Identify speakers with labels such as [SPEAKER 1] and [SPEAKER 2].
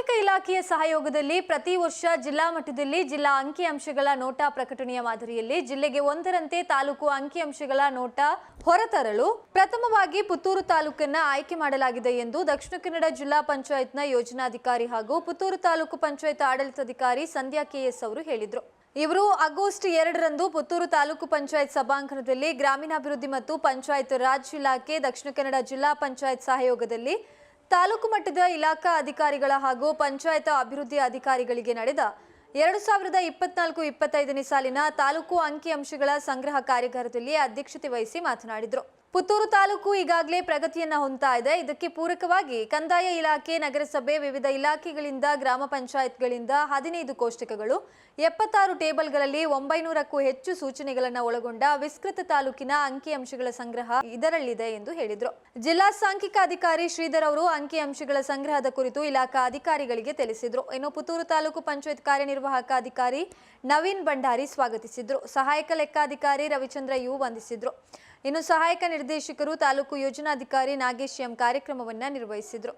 [SPEAKER 1] ಸಾಂಖ್ಯಿಕ ಇಲಾಖೆಯ ಸಹಯೋಗದಲ್ಲಿ ಪ್ರತಿ ವರ್ಷ ಜಿಲ್ಲಾ ಮಟ್ಟದಲ್ಲಿ ಜಿಲ್ಲಾ ಅಂಕಿಅಂಶಗಳ ನೋಟಾ ಪ್ರಕಟಣೆಯ ಮಾದರಿಯಲ್ಲಿ ಜಿಲ್ಲೆಗೆ ಒಂದರಂತೆ ತಾಲೂಕು ಅಂಕಿಅಂಶಗಳ ನೋಟಾ ಹೊರತರಲು ಪ್ರಥಮವಾಗಿ ಪುತ್ತೂರು ತಾಲೂಕನ್ನ ಆಯ್ಕೆ ಮಾಡಲಾಗಿದೆ ಎಂದು ದಕ್ಷಿಣ ಕನ್ನಡ ಜಿಲ್ಲಾ ಪಂಚಾಯತ್ನ ಯೋಜನಾಧಿಕಾರಿ ಹಾಗೂ ಪುತ್ತೂರು ತಾಲೂಕು ಪಂಚಾಯತ್ ಆಡಳಿತಾಧಿಕಾರಿ ಸಂಧ್ಯಾ ಕೆಎಸ್ ಅವರು ಹೇಳಿದರು. ಇವರು ಆಗಸ್ಟ್ ಎರಡರಂದು ಪುತ್ತೂರು ತಾಲೂಕು ಪಂಚಾಯತ್ ಸಭಾಂಗಣದಲ್ಲಿ ಗ್ರಾಮೀಣಾಭಿವೃದ್ಧಿ ಮತ್ತು ಪಂಚಾಯತ್ ರಾಜ್ ಇಲಾಖೆ ದಕ್ಷಿಣ ಕನ್ನಡ ಜಿಲ್ಲಾ ಪಂಚಾಯತ್ ಸಹಯೋಗದಲ್ಲಿ ತಾಲೂಕು ಮಟ್ಟದ ಇಲಾಖಾ ಅಧಿಕಾರಿಗಳ ಹಾಗೂ ಪಂಚಾಯತ್ ಅಭಿವೃದ್ಧಿ ಅಧಿಕಾರಿಗಳಿಗೆ ನಡೆದ ಎರಡು ಸಾವಿರದ ಇಪ್ಪತ್ನಾಲ್ಕು ಇಪ್ಪತ್ತೈದನೇ ಸಾಲಿನ ತಾಲೂಕು ಅಂಕಿಅಂಶಗಳ ಸಂಗ್ರಹ ಕಾರ್ಯಾಗಾರದಲ್ಲಿ ಅಧ್ಯಕ್ಷತೆ ವಹಿಸಿ ಮಾತನಾಡಿದರು. ಪುತ್ತೂರು ತಾಲೂಕು ಈಗಾಗಲೇ ಪ್ರಗತಿಯನ್ನ ಹೊಂದ್ತಾ ಇದೆ. ಇದಕ್ಕೆ ಪೂರಕವಾಗಿ ಕಂದಾಯ ಇಲಾಖೆ, ನಗರಸಭೆ, ವಿವಿಧ ಇಲಾಖೆಗಳಿಂದ, ಗ್ರಾಮ ಪಂಚಾಯತ್ಗಳಿಂದ ಹದಿನೈದು ಕೋಷ್ಟಕಗಳು, ಎಪ್ಪತ್ತಾರು ಟೇಬಲ್ಗಳಲ್ಲಿ ಒಂಬೈನೂರಕ್ಕೂ ಹೆಚ್ಚು ಸೂಚನೆಗಳನ್ನು ಒಳಗೊಂಡ ವಿಸ್ತೃತ ತಾಲೂಕಿನ ಅಂಕಿಅಂಶಗಳ ಸಂಗ್ರಹ ಇದರಲ್ಲಿದೆ ಎಂದು ಹೇಳಿದರು. ಜಿಲ್ಲಾ ಸಾಂಖ್ಯಿಕ ಅಧಿಕಾರಿ ಶ್ರೀಧರ್ ಅವರು ಅಂಕಿಅಂಶಗಳ ಸಂಗ್ರಹದ ಕುರಿತು ಇಲಾಖಾ ಅಧಿಕಾರಿಗಳಿಗೆ ತಿಳಿಸಿದರು. ಇನ್ನು ಪುತ್ತೂರು ತಾಲೂಕು ಪಂಚಾಯತ್ ಕಾರ್ಯನಿರ್ವಾಹಕ ಅಧಿಕಾರಿ ನವೀನ್ ಭಂಡಾರಿ ಸ್ವಾಗತಿಸಿದ್ರು. ಸಹಾಯಕ ಲೆಕ್ಕಾಧಿಕಾರಿ ರವಿಚಂದ್ರ ಯು ವಂದಿಸಿದ್ರು. ಇನ್ನು ಸಹಾಯಕ ನಿರ್ದೇಶಕರು ತಾಲೂಕು ಯೋಜನಾಧಿಕಾರಿ ನಾಗೇಶ್ ಎಂ ಕಾರ್ಯಕ್ರಮವನ್ನು ನಿರ್ವಹಿಸಿದ್ರು.